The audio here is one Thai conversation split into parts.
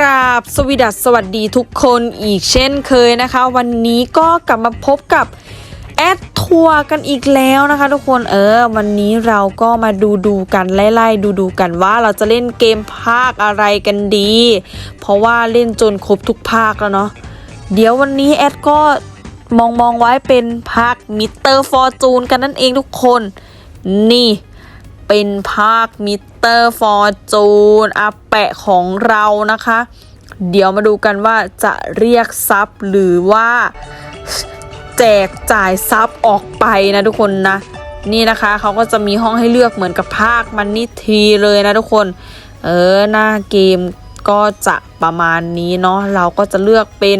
ราบสวีดัสสวัสดีทุกคนอีกเช่นเคยนะคะ วันนี้ก็กลับมาพบกับแอดทัวร์กันอีกแล้วนะคะ ทุกคนเออ วันนี้เราก็มาดูดูกันไล่ๆดูดูกันว่าเราจะเล่นเกมภาคอะไรกันดี เพราะว่าเล่นจนครบทุกภาคแล้วเนาะเดี๋ยววันนี้แอดก็มองมองๆไว้เป็นภาคมิเตอร์ฟอร์จูนกันนั่นเองทุกคน นี่เป็นภาคมิ เตอร์ฟอร์จูนอาแปะของเรานะคะ เดี๋ยวมาดูกันว่าจะเรียกซับหรือว่าแจกจ่ายซับออกไปนะทุกคนนะนี่นะคะเขาก็จะมีห้องให้เลือกเหมือนกับภาคมันนิทีเลยนะทุกคน เออหน้าเกมก็จะประมาณนี้เนาะเราก็จะเลือกเป็น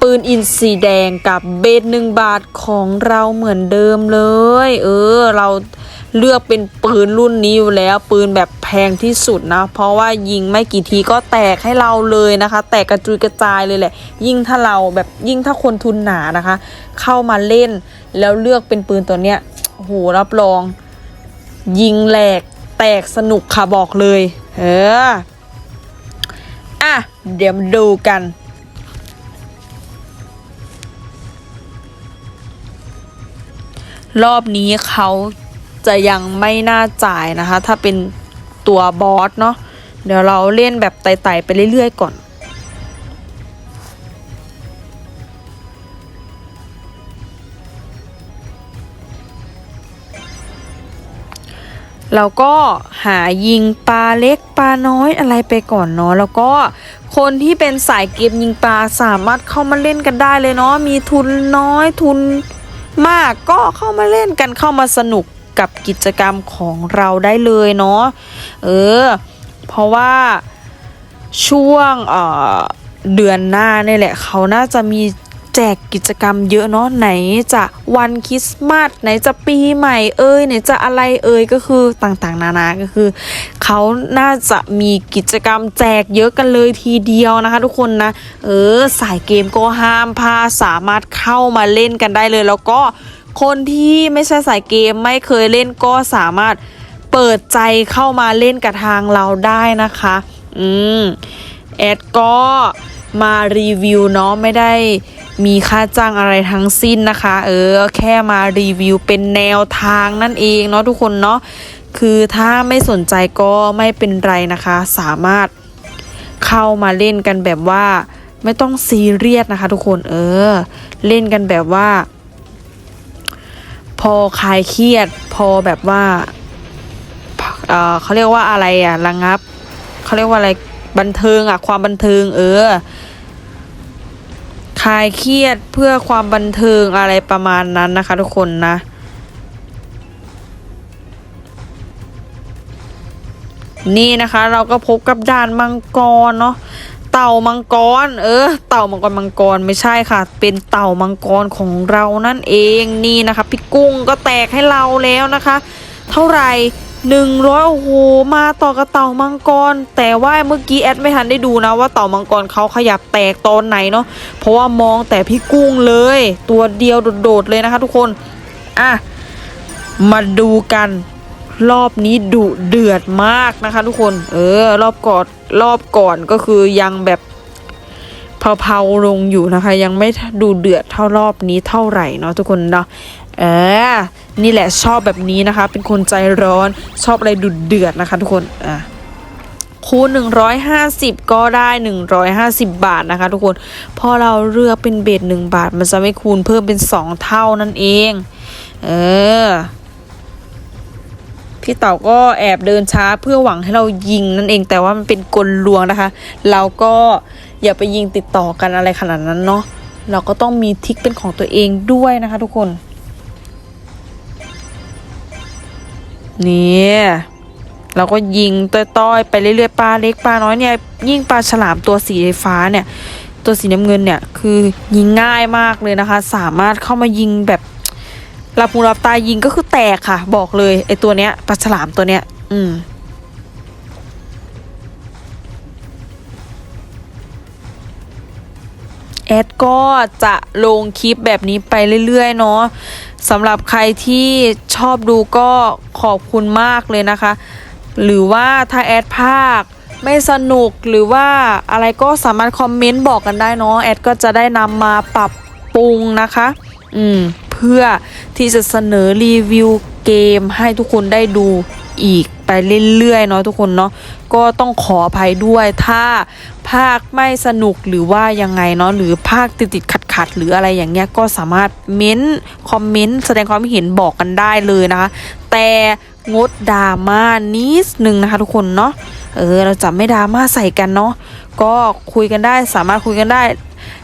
ปืนอินสีแดงกับเบสหนึ่งบาทของเราเหมือนเดิมเลย เออ เรา เลือกเป็นปืนรุ่นนี้อยู่แล้ว ปืนแบบแพงที่สุดนะ เพราะว่ายิงไม่กี่ทีก็แตกให้เราเลยนะคะ แตกกระจุยกระจายเลยแหละ ยิ่งถ้าเราแบบยิ่งถ้าคนทุนหนานะคะ เข้ามาเล่นแล้วเลือกเป็นปืนตัวเนี้ยโหรับรอง ยิงแหลกแตกสนุกค่ะบอกเลย เอออะเดี๋ยวมาดูกันรอบนี้เขา จะยังไม่น่าจ่ายนะคะ ถ้าเป็นตัวบอสเนาะเดี๋ยวเราเล่นแบบไต่ๆไปเรื่อย ๆ ก่อนเราก็หายิงปลาเล็กปลาน้อยอะไรไปก่อนเนาะแล้วก็คนที่เป็นสายเกมยิงปลาสามารถเข้ามาเล่นกันได้เลยเนาะมีทุนน้อยทุนมากก็เข้ามาเล่นกันเข้ามาสนุก กับกิจกรรมของเราได้เลยเนาะเออ เพราะว่าช่วงเอ่อเดือนหน้าเนี่ยแหละเขาน่าจะมีแจกกิจกรรมเยอะเนาะไหนจะวันคริสต์มาสไหนจะปีใหม่เอ่ยไหนจะอะไรเอ่ยก็คือต่างๆ นานาก็คือเขาน่าจะมีกิจกรรมแจกเยอะกันเลยทีเดียวนะคะ ทุกคนนะเออสายเกมก็ห้ามพลาดสามารถเข้ามาเล่นกันได้เลย แล้วก็ คนที่ไม่ใช่สายเกมไม่เคยเล่นก็สามารถเปิดใจเข้ามาเล่นกับทางเราได้นะคะ อืม แอดก็มารีวิวเนาะไม่ได้มีค่าจ้างอะไรทั้งสิ้นนะคะ เออ แค่มารีวิวเป็นแนวทางนั่นเองเนาะทุกคนเนาะคือถ้าไม่สนใจก็ไม่เป็นไรนะคะ สามารถเข้ามาเล่นกันแบบว่า ไม่ต้องซีเรียสนะคะ ทุกคนเออ เล่นกันแบบว่า พอคลายเครียด พอแบบว่าเออเขาเรียกว่าอะไรอะระงับเขาเรียกว่าอะไรบันเทิงอะ ความบันเทิง เออคลายเครียดเพื่อความบันเทิงอะไรประมาณนั้นนะคะ ทุกคนนะ นี่นะคะ เราก็พบกับด่านมังกรเนาะ เต่ามังกร เออ เต่ามังกรมังกรไม่ใช่ค่ะ เป็นเต่ามังกรของเรานั่นเองนี่นะคะพี่กุ้งก็แตกให้เราแล้วนะคะ เท่าไหร่หนึ่งร้อยโอ้โหมาต่อกับเต่ามังกร แต่ว่าเมื่อกี้แอดไม่ทันได้ดูนะว่าเต่ามังกรเขาขยับแตกตอนไหนเนาะเพราะว่ามองแต่พี่กุ้งเลย ตัวเดียวโดดๆเลยนะคะทุกคนอะมาดูกันรอบนี้ดุเดือดมากนะคะ ทุกคน เออ รอบก่อน รอบก่อนก็คือยังแบบเผาๆลงอยู่นะคะ ยังไม่ดูเดือดเท่ารอบนี้เท่าไหร่เนาะทุกคนเนาะเออนี่แหละชอบแบบนี้นะคะ เป็นคนใจร้อนชอบอะไรดุเดือดนะคะทุกคนอะคูณ150 ก็ได้ 150 บาทนะคะ ทุกคนพอเราเลือกเป็นเบสหนึ่งบาท มันจะไม่คูณเพิ่มเป็น 2 เท่านั่นเอง เออ พี่เต่าก็แอบเดินช้าเพื่อหวังให้เรายิงนั่นเองแต่ว่ามันเป็นกลลวงนะคะ เราก็อย่าไปยิงติดต่อกันอะไรขนาดนั้นเนาะเราก็ต้องมีทิกเป็นของตัวเองด้วยนะคะทุกคนนี่เราก็ยิงต้อยๆไปเรื่อยๆปลาเล็กปลาน้อยเนี่ยยิ่งปลาฉลามตัวสีฟ้าเนี่ย ตัวสีน้ำเงินเนี่ยคือยิงง่ายมากเลยนะคะ สามารถเข้ามายิงแบบ หลับหูหลับตายิงก็คือแตกค่ะ บอกเลยไอตัวเนี้ยปลาฉลามตัวเนี้ย อืมแอดก็จะลงคลิปแบบนี้ไปเรื่อยๆเนาะสำหรับใครที่ชอบดูก็ขอบคุณมากเลยนะคะ หรือว่าถ้าแอดภาคไม่สนุกหรือว่าอะไรก็สามารถคอมเมนต์บอกกันได้เนาะแอดก็จะได้นำมาปรับปรุงนะคะ อืม เพื่อที่จะเสนอรีวิวเกมให้ทุกคนได้ดูอีกไปเรื่อยๆเนาะทุกคนเนาะก็ต้องขออภัยด้วยถ้าภาคไม่สนุกหรือว่ายังไงเนาะหรือภาคติดติดขัดขัดๆหรืออะไรอย่างเงี้ยก็สามารถเม้นคอมเมนต์แสดงความเห็นบอกกันได้เลยนะคะ แต่งดดราม่านิดนึงนะคะทุกคนเนาะเออเราจะไม่ดราม่าใส่กันเนาะก็คุยกันได้สามารถคุยกันได้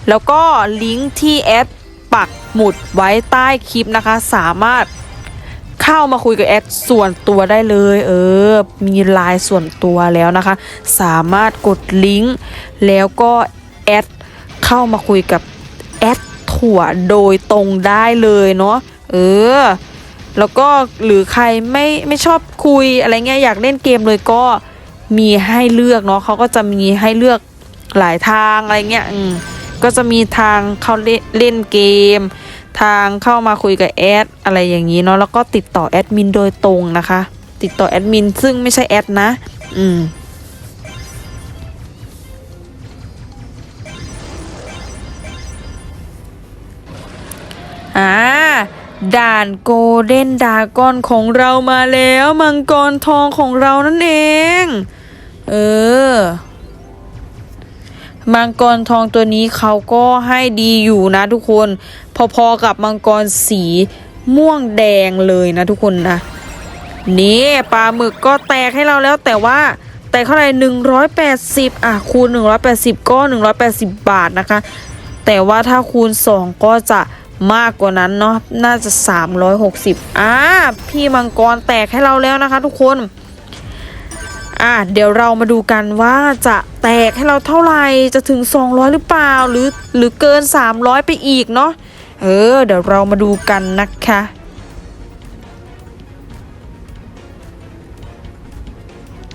แล้วก็ลิงก์ที่แอดปัก หมุดไว้ใต้คลิปนะคะ สามารถเข้ามาคุยกับแอดส่วนตัวได้เลย เออ มีไลน์ส่วนตัวแล้วนะคะ สามารถกดลิงก์แล้วก็แอดเข้ามาคุยกับแอดถั่วโดยตรงได้เลยเนาะเออ แล้วก็หรือใครไม่ไม่ชอบคุยอะไรเงี้ยอยากเล่นเกมเลยก็มีให้เลือกเนาะเขาก็จะมีให้เลือกหลายทางอะไรเงี้ยอืมก็จะมีทางเข้าเลเล่นเกม ทางเข้ามาคุยกับแอดอะไรอย่างนี้เนาะแล้วก็ติดต่อแอดมินโดยตรงนะคะ ติดต่อแอดมินซึ่งไม่ใช่แอดนะ อืมอ่าด่านโกลเด้นดากอนของเรามาแล้ว มังกรทองของเรานั่นเอง เออ มังกรทองตัวนี้เขาก็ให้ดีอยู่นะทุกคน พอๆกับมังกรสีม่วงแดงเลยนะทุกคนนะนี่ปลาหมึกก็แตกให้เราแล้วแต่ว่าแตกเท่าไหร่180 อะ คูณ 180 ก็ 180 บาทนะคะ แต่ว่าถ้าคูณ 2 ก็จะมากกว่านั้นเนาะน่าจะ 360 อ่าพี่มังกรแตกให้เราแล้วนะคะทุกคน อะเดี๋ยวเรามาดูกันว่าจะแตกให้เราเท่าไหร่จะถึง 200 หรือเปล่าหรือหรือเกิน 300 ไปอีกเนาะเออ เดี๋ยวเรามาดูกันนะคะ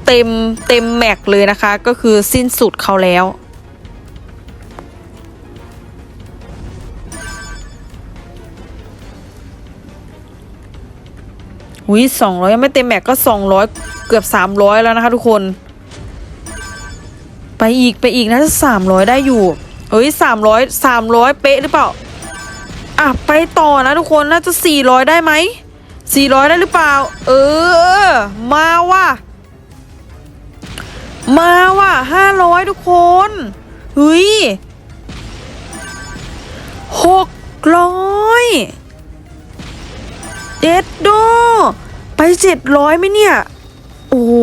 เต็มเต็มแม็กเลยนะคะ ก็คือสิ้นสุดเขาแล้ว วิสองร้อยยังไม่เต็มแม็กก็สองร้อยเกือบสามร้อยแล้วนะคะทุกคน ไปอีกไปอีกนะสามร้อยได้อยู่เฮ้ยสามร้อยสามร้อยเป๊ะหรือเปล่าอะไปต่อนะทุกคนน่าจะสี่ร้อยได้ไหมสี่ร้อยได้หรือเปล่า เออ มาว่ะมาว่ะห้าร้อยทุกคนเฮ้ยหกร้อย เจ็ดโด ไปเจ็ดร้อยไหมเนี่ย โอ้โห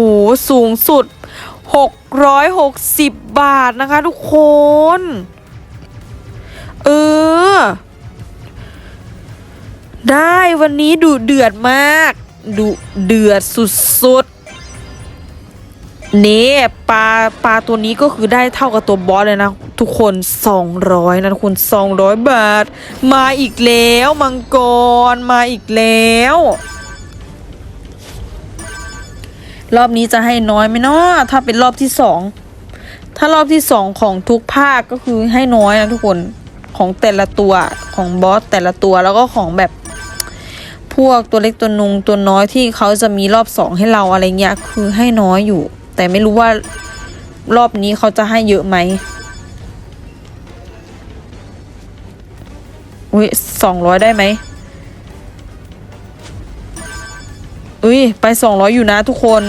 สูงสุดหกร้อยหกสิบบาทนะคะทุกคน เออ ได้วันนี้ดูเดือดมาก ดูเดือดสุด นี่ปลาปลาตัวนี้ก็คือได้เท่ากับตัวบอสเลยนะ ทุกคน 200 นะทุกคน200 บาท มาอีกแล้วมังกรมาอีกแล้ว รอบนี้จะให้น้อยไหมเนาะถ้าเป็นรอบที่สองถ้ารอบที่สองของทุกภาคก็คือให้น้อยนะทุกคนของแต่ละตัวของบอสแต่ละตัวแล้วก็ของแบบพวกตัวเล็กตัวนุงตัวน้อยที่เขาจะมีรอบสองให้เราอะไรเงี้ยคือให้น้อยอยู่ แต่ไม่รู้ว่ารอบนี้เขาจะให้เยอะไหมอุ้ยสองร้อยได้ไหมอุ้ยไปสองร้อยอยู่นะทุกคน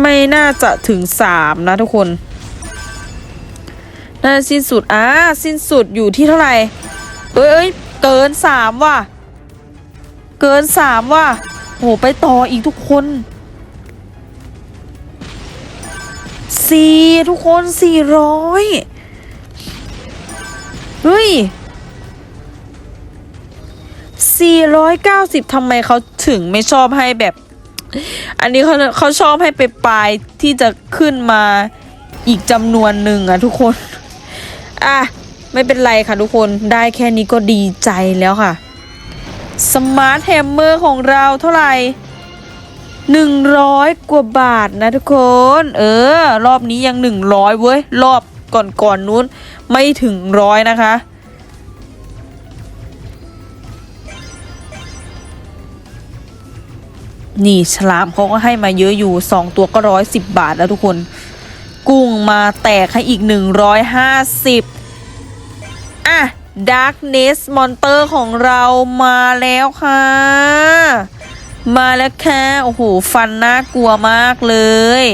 ไม่น่าจะถึงสามนะทุกคน น่าสิ้นสุด อ่า สิ้นสุดอยู่ที่เท่าไหร่ เอ้ยเอ้ยเกินสามว่ะ เกินสามว่ะโหไปต่ออีกทุกคนสี่ทุกคนสี่ร้อยเฮ้ยสี่ร้อยเก้าสิบทำไมเขาถึงไม่ชอบให้แบบ อันนี้เขาเขาชอบให้ไปปลายที่จะขึ้นมาอีกจำนวนหนึ่งอะทุกคน อะ ไม่เป็นไรค่ะทุกคนได้แค่นี้ก็ดีใจแล้วค่ะ สมาร์ทแฮมเมอร์ของเราเท่าไหร่หนึ่งร้อยกว่าบาทนะทุกคน เออ รอบนี้ยังหนึ่งร้อยเว้ย รอบก่อนๆนนู้นไม่ถึงร้อยนะคะ นี่ฉลามเขาก็ให้มาเยอะอยู่สองตัวก็ร้อยสิบบาทแล้วทุกคน กุ้งมาแตกให้อีกหนึ่งร้อยห้าสิบอะ Darkness Monster ของเรามาแล้วค่ะ มาแล้วค่ะ โอ้โห ฟันน่ากลัวมากเลย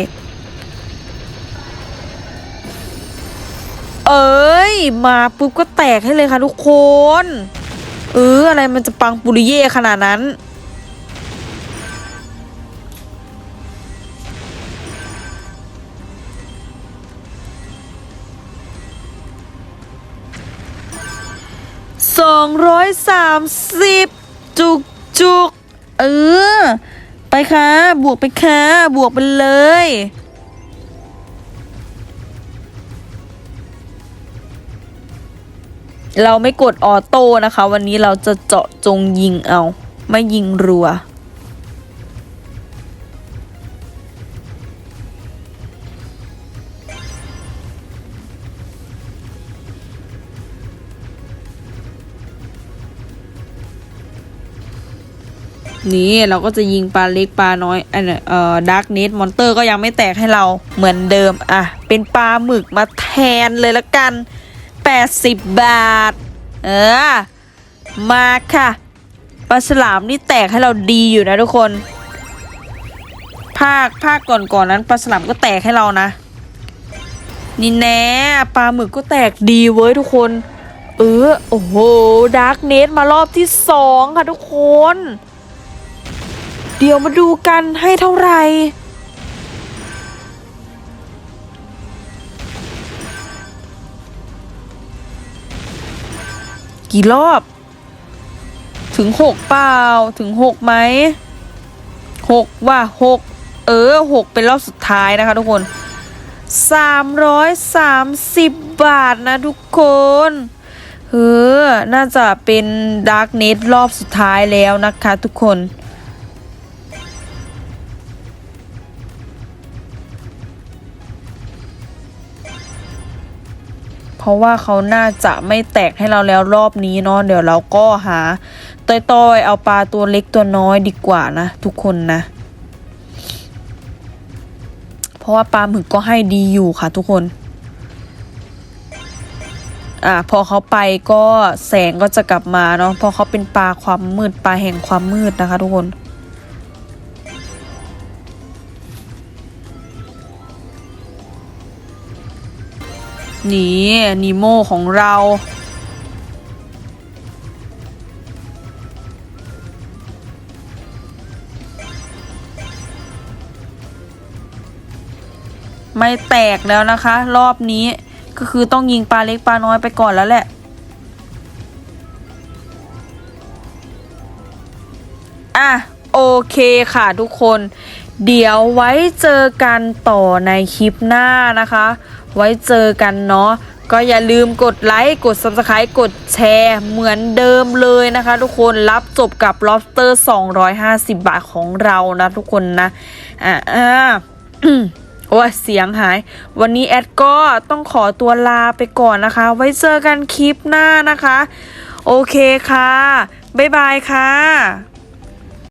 เอ้ย มาปุ๊บก็แตกให้เลยค่ะทุกคน เออ อะไรมันจะปังปุริเย่ขนาดนั้น สองร้อยสามสิบจุกจุกเออ ไปค่ะ บวกไปค่ะ บวกไปเลยเราไม่กดออโต้นะคะ วันนี้เราจะเจาะจงยิงเอา ไม่ยิงรัว นี่เราก็จะยิงปลาเล็กปลาน้อยอันเอ่อดาร์กเน t มอนเตอร์ก็ยังไม่แตกให้เราเหมือนเดิมอะเป็นปลาหมึกมาแทนเลยละกัน 80 บาท เออ มาค่ะปลาฉลามนี่แตกให้เราดีอยู่นะทุกคน ภาคภาคก่อนก่อนนั้นปลาฉลามก็แตกให้เรานะ นี่แน่ปลาหมึกก็แตกดีเว้ยทุกคน เออโอ้โหดาร์กเน t มารอบที่สองค่ะทุกคน เดี๋ยวมาดูกันให้เท่าไหร่กี่รอบ ถึงหกเปล่า ถึงหกไหมหกว่าหกเออหกเป็นรอบสุดท้ายนะคะทุกคนสามร้อยสามสิบบาทนะทุกคนเออน่าจะเป็นดาร์กเน t รอบสุดท้ายแล้วนะคะทุกคน ราะว่าเขาน่าจะไม่แตกให้เราแล้วรอบนี้เนาะเดี๋ยวเราก็หาต้อยๆเอาปลาตัวเล็กตัวน้อยดีกว่านะทุกคนนะ เพราะว่าปลาหมึกก็ให้ดีอยู่ค่ะทุกคนอะพอเขาไปก็แสงก็จะกลับมาเนาะพราะเขาเป็นปลาความมืดปลาแห่งความมืดนะคะ ทุกคน นี่นีโมของเราไม่แตกแล้วนะคะ รอบนี้ก็คือต้องยิงปลาเล็กปลาน้อยไปก่อนแล้วแหละ อะ โอเคค่ะทุกคน เดี๋ยวไว้เจอกันต่อในคลิปหน้านะคะ ไว้เจอกันเนาะก็อย่าลืมกดไลค์ กด subscribe กดแชร์เหมือนเดิมเลยนะคะ ทุกคนรับจบกับ lobster 250 บาทของเรานะทุกคนนะ อ่าอ่าโอ้เสียงหาย วันนี้แอดก็ต้องขอตัวลาไปก่อนนะคะ ไว้เจอกันคลิปหน้านะคะ โอเคค่ะ บ๊ายบายค่ะ